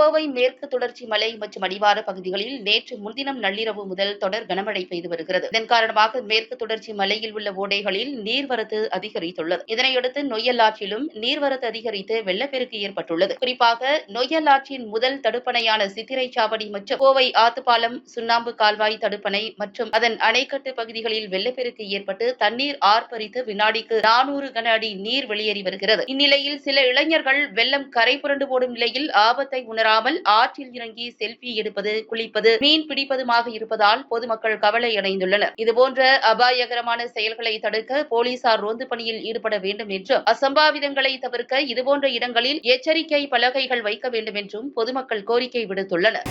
கோவை மேற்கு தொடர்ச்சி மலை மற்றும் அடிவார பகுதிகளில் நேற்று முன்தினம் நள்ளிரவு முதல் தொடர் கனமழை பெய்து வருகிறது. இதன் காரணமாக மேற்கு தொடர்ச்சி மலையில் உள்ள ஓடைகளில் நீர்வரத்து அதிகரித்துள்ளது. இதனையடுத்து நொய்யலாற்றிலும் நீர்வரத்து அதிகரித்து வெள்ளப்பெருக்கு ஏற்பட்டுள்ளது. குறிப்பாக நொய்யலாற்றின் முதல் தடுப்பணையான சித்திரைச்சாவடி மற்றும் கோவை ஆத்துப்பாலம் சுண்ணாம்பு கால்வாய் தடுப்பணை மற்றும் அதன் அணைக்கட்டு பகுதிகளில் வெள்ளப்பெருக்கு ஏற்பட்டு தண்ணீர் ஆர்ப்பரித்து வினாடிக்கு நானூறு கன அடி நீர் வெளியேறி வருகிறது. இந்நிலையில் சில இளைஞர்கள் வெள்ளம் கரை புரண்டு போடும் நிலையில் ஆபத்தை உணர உணராமல் ஆற்றில் இறங்கி செல்ஃபி எடுப்பது குளிப்பது மீன் பிடிப்பதுமாக இருப்பதால் பொதுமக்கள் கவலை அடைந்துள்ளனர். இதுபோன்ற அபாயகரமான செயல்களை தடுக்க போலீசார் ரோந்து பணியில் ஈடுபட வேண்டும் என்றும் அசம்பாவிதங்களை தவிர்க்க இதுபோன்ற இடங்களில் எச்சரிக்கை பலகைகள் வைக்க வேண்டும் என்றும் பொதுமக்கள் கோரிக்கை விடுத்துள்ளனர்.